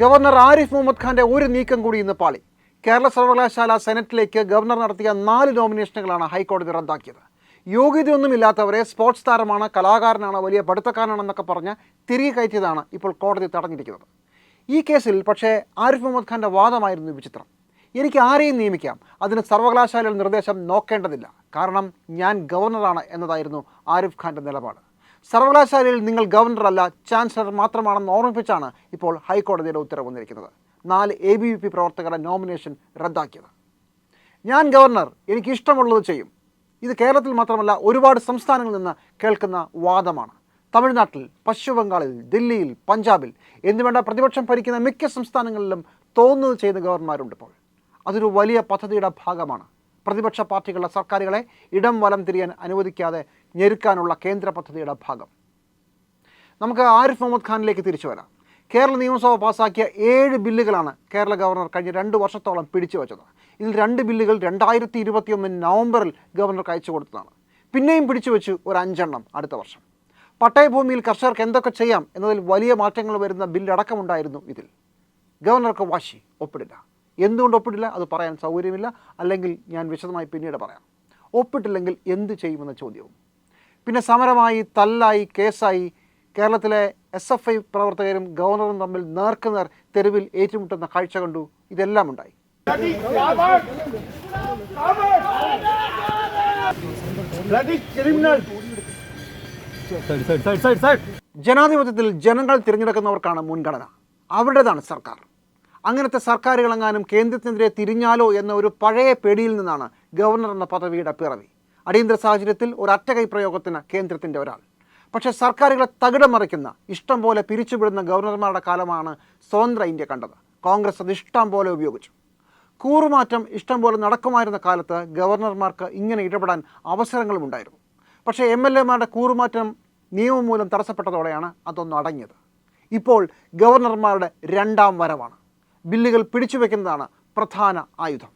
Governor Arif Muhammad ഖാന്റെ ഒരു നീക്കം കൂടി ഇന്ന് പാളി. കേരള സർവകലാശാല സെനറ്റിലേക്ക് ഗവർണർ നടത്തിയ നാല് നോമിനേഷനുകളാണ് ഹൈക്കോടതി റദ്ദാക്കിയത്. യോഗ്യതയൊന്നുമില്ലാത്തവരെ സ്പോർട്സ് താരമാണ് കലാകാരനാണ് വലിയ പഠിത്തക്കാരനാണെന്നൊക്കെ പറഞ്ഞ് തിരികെ കയറ്റിയതാണ് ഇപ്പോൾ കോടതി തടഞ്ഞിരിക്കുന്നത്. ഈ കേസിൽ പക്ഷേ ആരിഫ് മുഹമ്മദ് ഖാന്റെ വാദമായിരുന്നു വിചിത്രം. എനിക്ക് ആരെയും നിയമിക്കാം അതിന് സർവകലാശാലയുടെ നിർദ്ദേശം നോക്കേണ്ടതില്ല. കാരണം ഞാൻ ഗവർണറാണ് എന്നതായിരുന്നു ആരിഫ് ഖാന്റെ നിലപാട്. സർവകലാശാലയിൽ നിങ്ങൾ ഗവർണറല്ല ചാൻസലർ മാത്രമാണെന്ന് ഓർമ്മിപ്പിച്ചാണ് ഇപ്പോൾ ഹൈക്കോടതിയുടെ ഉത്തരവ് വന്നിരിക്കുന്നത്. നാല് എ ബി വി പി പ്രവർത്തകരുടെ നോമിനേഷൻ റദ്ദാക്കിയത്. ഞാൻ ഗവർണർ എനിക്ക് ഇഷ്ടമുള്ളത് ചെയ്യും. ഇത് കേരളത്തിൽ മാത്രമല്ല ഒരുപാട് സംസ്ഥാനങ്ങളിൽ നിന്ന് കേൾക്കുന്ന വാദമാണ്. തമിഴ്നാട്ടിൽ പശ്ചിമബംഗാളിൽ ദില്ലിയിൽ പഞ്ചാബിൽ എന്നുവേണ്ട പ്രതിപക്ഷം ഭരിക്കുന്ന മിക്ക സംസ്ഥാനങ്ങളിലും തോന്നുന്നത് ചെയ്യുന്ന ഗവർണർമാരുണ്ട് ഇപ്പോൾ. അതൊരു വലിയ പദ്ധതിയുടെ ഭാഗമാണ്. പ്രതിപക്ഷ പാർട്ടികളുടെ സർക്കാരുകളെ ഇടം വലം തിരിയാൻ അനുവദിക്കാതെ ഞെരുക്കാനുള്ള കേന്ദ്ര പദ്ധതിയുടെ ഭാഗം. നമുക്ക് ആരിഫ് മുഹമ്മദ് ഖാനിലേക്ക് തിരിച്ചു വരാം. കേരള നിയമസഭ പാസാക്കിയ ഏഴ് ബില്ലുകളാണ് കേരള ഗവർണർ കഴിഞ്ഞ രണ്ട് വർഷത്തോളം പിടിച്ചു വച്ചത്. ഇതിൽ രണ്ട് ബില്ലുകൾ രണ്ടായിരത്തി ഇരുപത്തിയൊന്ന് നവംബറിൽ ഗവർണർക്ക് അയച്ചു കൊടുത്തതാണ്. പിന്നെയും പിടിച്ചു വെച്ചു ഒരു അഞ്ചെണ്ണം അടുത്ത വർഷം. പട്ടയഭൂമിയിൽ കർഷകർക്ക് എന്തൊക്കെ ചെയ്യാം എന്നതിൽ വലിയ മാറ്റങ്ങൾ വരുന്ന ബില്ലടക്കമുണ്ടായിരുന്നു ഇതിൽ. ഗവർണർക്ക് വാശി ഒപ്പിടില്ല. എന്തുകൊണ്ട് ഒപ്പിട്ടില്ല? അത് പറയാൻ സൗകര്യമില്ല. അല്ലെങ്കിൽ ഞാൻ വിശദമായി പിന്നീട് പറയാം. ഒപ്പിട്ടില്ലെങ്കിൽ എന്ത് ചെയ്യുമെന്ന ചോദ്യവും. പിന്നെ സമരമായി തല്ലായി കേസായി കേരളത്തിലെ എസ് എഫ് ഐ പ്രവർത്തകരും ഗവർണറും തമ്മിൽ നേർക്കുനേർ തെരുവിൽ ഏറ്റുമുട്ടുന്ന കാഴ്ച കണ്ടു. ഇതെല്ലാം ഉണ്ടായി. ജനാധിപത്യത്തിൽ ജനങ്ങൾ തിരഞ്ഞെടുക്കുന്നവർക്കാണ് മുൻഗണന. അവരുടേതാണ് സർക്കാർ. അങ്ങനത്തെ സർക്കാരുകളെങ്ങാനും കേന്ദ്രത്തിനെതിരെ തിരിഞ്ഞാലോ എന്ന ഒരു പഴയ പേടിയിൽ നിന്നാണ് ഗവർണർ എന്ന പദവിയുടെ പിറവി. അടിയന്തര സാഹചര്യത്തിൽ ഒരു അറ്റകൈ പ്രയോഗത്തിന് കേന്ദ്രത്തിന്റെ ഒരാൾ. പക്ഷേ സർക്കാരുകളെ തകിടം മറിക്കുന്ന ഇഷ്ടം പോലെ പിരിച്ചുവിടുന്ന ഗവർണർമാരുടെ കാലമാണ് സ്വതന്ത്ര ഇന്ത്യ കണ്ടത്. കോൺഗ്രസ് അത് ഇഷ്ടം പോലെ ഉപയോഗിച്ചു. കൂറുമാറ്റം ഇഷ്ടം പോലെ നടക്കുമായിരുന്ന കാലത്ത് ഗവർണർമാർക്ക് ഇങ്ങനെ ഇടപെടാൻ അവസരങ്ങളും ഉണ്ടായിരുന്നു. പക്ഷേ എം എൽ എമാരുടെ കൂറുമാറ്റം നിയമം മൂലം തടസ്സപ്പെട്ടതോടെയാണ് അതൊന്നും അടങ്ങിയത് ഇപ്പോൾ ഗവർണർമാരുടെ രണ്ടാം വരവാണ്. ബില്ലുകൾ പിടിച്ചുവെക്കുന്നതാണ് പ്രധാന ആയുധം.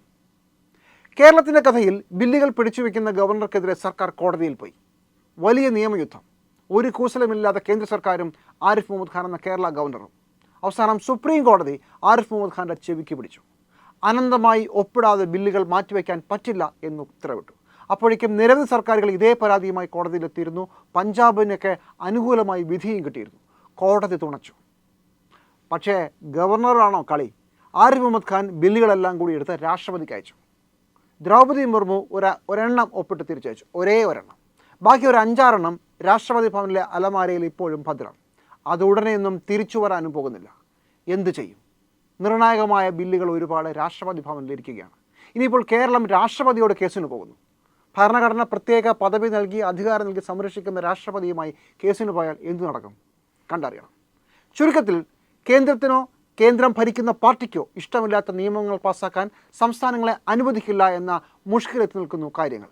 കേരളത്തിന്റെ കഥയിൽ ബില്ലുകൾ പിടിച്ചുവെക്കുന്ന ഗവർണർക്കെതിരെ സർക്കാർ കോടതിയിൽ പോയി. വലിയ നിയമയുദ്ധം. ഒരു കൂസലമില്ലാത്ത കേന്ദ്ര സർക്കാരും ആരിഫ് മുഹമ്മദ് ഖാൻ എന്ന കേരള ഗവർണറും. അവസാനം സുപ്രീം കോടതി ആരിഫ് മുഹമ്മദ് ഖാന്റെ ചെവിക്ക് പിടിച്ചു. അനന്തമായി ഒപ്പിടാതെ ബില്ലുകൾ മാറ്റിവെക്കാൻ പറ്റില്ല എന്ന് ഉത്തരവിട്ടു. അപ്പോഴേക്കും നിരവധി സർക്കാരുകൾ ഇതേ പരാതിയുമായി കോടതിയിലെത്തിയിരുന്നു. പഞ്ചാബിനൊക്കെ അനുകൂലമായി വിധിയും കിട്ടിയിരുന്നു. കോടതി തുണച്ചു. പക്ഷേ ഗവർണറാണോ കളി? ആരിഫ് മുഹമ്മദ് ഖാൻ ബില്ലുകളെല്ലാം കൂടി എടുത്ത് രാഷ്ട്രപതിക്ക് അയച്ചു. ദ്രൗപദി മുർമു ഒരു ഒരെണ്ണം ഒപ്പിട്ട് തിരിച്ചയച്ചു. ഒരേ ഒരെണ്ണം. ബാക്കി ഒരു അഞ്ചാറെണ്ണം രാഷ്ട്രപതി ഭവനിലെ അലമാരയിൽ ഇപ്പോഴും ഭദ്രം. അത് ഉടനെയൊന്നും തിരിച്ചു വരാനും പോകുന്നില്ല. എന്തു ചെയ്യും? നിർണായകമായ ബില്ലുകൾ ഒരുപാട് രാഷ്ട്രപതി ഭവനിലിരിക്കുകയാണ് ഇനിയിപ്പോൾ കേരളം രാഷ്ട്രപതിയോട് കേസിന് പോകുന്നു. ഭരണഘടന പ്രത്യേക പദവി നൽകി അധികാരം നൽകി സംരക്ഷിക്കുന്ന രാഷ്ട്രപതിയുമായി കേസിന് പോയാൽ എന്തു നടക്കും? കണ്ടറിയണം. ചുരുക്കത്തിൽ കേന്ദ്രത്തിനോ കേന്ദ്രം ഭരിക്കുന്ന പാർട്ടിക്കോ ഇഷ്ടമില്ലാത്ത നിയമങ്ങൾ പാസാക്കാൻ സംസ്ഥാനങ്ങളെ അനുവദിക്കില്ല എന്ന മുഷ്കിലെത്തി നിൽക്കുന്നു കാര്യങ്ങൾ.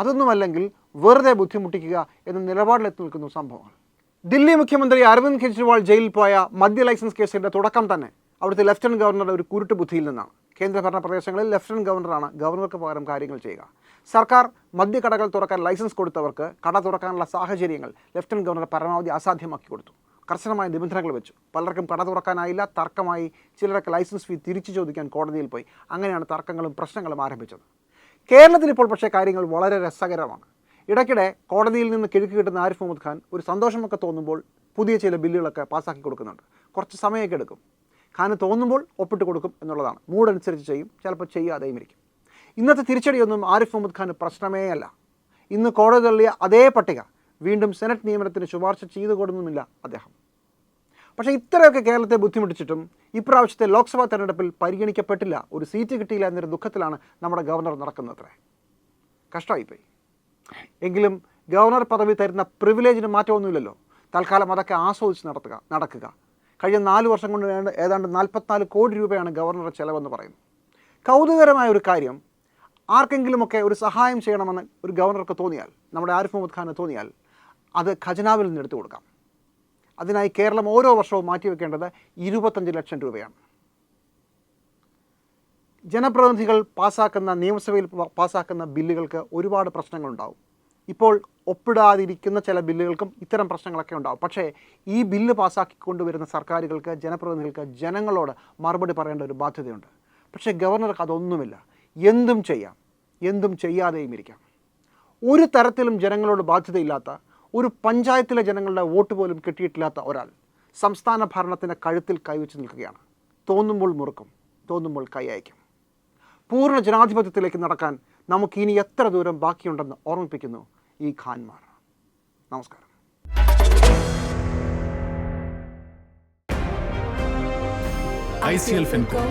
അതൊന്നുമല്ലെങ്കിൽ വെറുതെ ബുദ്ധിമുട്ടിക്കുക എന്ന നിലപാടിലെത്തി നിൽക്കുന്നു സംഭവങ്ങൾ. ദില്ലി മുഖ്യമന്ത്രി അരവിന്ദ് കെജ്രിവാൾ ജയിലിൽ പോയ മദ്യ ലൈസൻസ് കേസിന്റെ തുടക്കം തന്നെ അവിടുത്തെ ലഫ്റ്റനന്റ് ഗവർണറുടെ ഒരു കുരുട്ട് ബുദ്ധിയിൽ നിന്നാണ്. കേന്ദ്രഭരണ പ്രദേശങ്ങളിൽ ലഫ്റ്റനന്റ് ഗവർണറാണ് ഗവർണർക്ക് പകരം കാര്യങ്ങൾ ചെയ്യുക. സർക്കാർ മദ്യക്കടകൾ തുറക്കാൻ ലൈസൻസ് കൊടുത്തവർക്ക് കട തുറക്കാനുള്ള സാഹചര്യങ്ങൾ ലഫ്റ്റനന്റ് ഗവർണർ പരമാവധി അസാധ്യമാക്കി കൊടുത്തു. കർശനമായ നിബന്ധനകൾ വെച്ചു. പലർക്കും കട തുറക്കാനായില്ല. തർക്കമായി ചിലരൊക്കെ ലൈസൻസ് ഫീ തിരിച്ചു ചോദിക്കാൻ കോടതിയിൽ പോയി. അങ്ങനെയാണ് തർക്കങ്ങളും പ്രശ്നങ്ങളും ആരംഭിച്ചത്. കേരളത്തിൽ ഇപ്പോൾ പക്ഷേ കാര്യങ്ങൾ വളരെ രസകരമാണ്. ഇടയ്ക്കിടെ കോടതിയിൽ നിന്ന് കിഴക്ക് കിട്ടുന്ന ആരിഫ് മുഹമ്മദ് ഖാൻ ഒരു സന്തോഷമൊക്കെ തോന്നുമ്പോൾ പുതിയ ചില ബില്ലുകളൊക്കെ പാസ്സാക്കി കൊടുക്കുന്നുണ്ട്. കുറച്ച് സമയമൊക്കെ എടുക്കും. ഖാന് തോന്നുമ്പോൾ ഒപ്പിട്ട് കൊടുക്കും എന്നുള്ളതാണ്. മൂടനുസരിച്ച് ചെയ്യും. ചിലപ്പോൾ ചെയ്യാതെയും ഇരിക്കും. ഇന്നത്തെ തിരിച്ചടിയൊന്നും ആരിഫ് മുഹമ്മദ് ഖാന് പ്രശ്നമേ അല്ല ഇന്ന് കോടതി തള്ളിയ അതേ പട്ടിക വീണ്ടും സെനറ്റ് നിയമനത്തിന് ശുപാർശ ചെയ്തു കൊടുക്കുന്നുമില്ല അദ്ദേഹം. പക്ഷേ ഇത്രയൊക്കെ കേരളത്തെ ബുദ്ധിമുട്ടിച്ചിട്ടും ഇപ്രാവശ്യത്തെ ലോക്സഭാ തെരഞ്ഞെടുപ്പിൽ പരിഗണിക്കപ്പെട്ടില്ല. ഒരു സീറ്റ് കിട്ടിയില്ല എന്നൊരു ദുഃഖത്തിലാണ് നമ്മുടെ ഗവർണർ നടക്കുന്നത്രേ. കഷ്ടമായിപ്പോയി. എങ്കിലും ഗവർണർ പദവി തരുന്ന പ്രിവിലേജിന് മാറ്റമൊന്നുമില്ലല്ലോ. തൽക്കാലം അതൊക്കെ ആസ്വദിച്ച് നടത്തുക നടക്കുക. കഴിഞ്ഞ നാല് വർഷം കൊണ്ട് ഏതാണ്ട് നാൽപ്പത്തിനാല് കോടി രൂപയാണ് ഗവർണറുടെ ചെലവെന്ന് പറയുന്നു കൗതുകരമായ ഒരു കാര്യം ആർക്കെങ്കിലുമൊക്കെ ഒരു സഹായം ചെയ്യണമെന്ന് ഒരു ഗവർണർക്ക് തോന്നിയാൽ നമ്മുടെ ആരിഫ് മുഹമ്മദ് ഖാന് തോന്നിയാൽ അത് ഖജനാവിൽ നിന്ന് എടുത്തു കൊടുക്കാം. അതിനായി കേരളം ഓരോ വർഷവും മാറ്റിവെക്കേണ്ടത് ഇരുപത്തഞ്ച് ലക്ഷം രൂപയാണ്. ജനപ്രതിനിധികൾ പാസ്സാക്കുന്ന നിയമസഭയിൽ പാസ്സാക്കുന്ന ബില്ലുകൾക്ക് ഒരുപാട് പ്രശ്നങ്ങളുണ്ടാവും. ഇപ്പോൾ ഒപ്പിടാതിരിക്കുന്ന ചില ബില്ലുകൾക്കും ഇത്തരം പ്രശ്നങ്ങളൊക്കെ ഉണ്ടാവും. പക്ഷേ ഈ ബില്ല് പാസ്സാക്കിക്കൊണ്ടുവരുന്ന സർക്കാരുകൾക്ക് ജനപ്രതിനിധികൾക്ക് ജനങ്ങളോട് മറുപടി പറയേണ്ട ഒരു ബാധ്യതയുണ്ട്. പക്ഷേ ഗവർണർക്ക് അതൊന്നുമില്ല. എന്തും ചെയ്യാം. എന്തും ചെയ്യാതെയും ഇരിക്കാം. ഒരു തരത്തിലും ജനങ്ങളോട് ബാധ്യതയില്ലാത്ത ഒരു പഞ്ചായത്തിലെ ജനങ്ങളുടെ വോട്ട് പോലും കിട്ടിയിട്ടില്ലാത്ത ഒരാൾ സംസ്ഥാന ഭരണത്തിന്റെ കഴുത്തിൽ കൈവച്ച് നിൽക്കുകയാണ്. തോന്നുമ്പോൾ മുറുക്കും തോന്നുമ്പോൾ കൈയയക്കും. പൂർണ ജനാധിപത്യത്തിലേക്ക് നടക്കാൻ നമുക്ക് ഇനി എത്ര ദൂരം ബാക്കിയുണ്ടെന്ന് ഓർമ്മിപ്പിക്കുന്നു ഈ ഖാൻമാർ. നമസ്കാരം. ICL FinCo,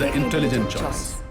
the intelligent choice.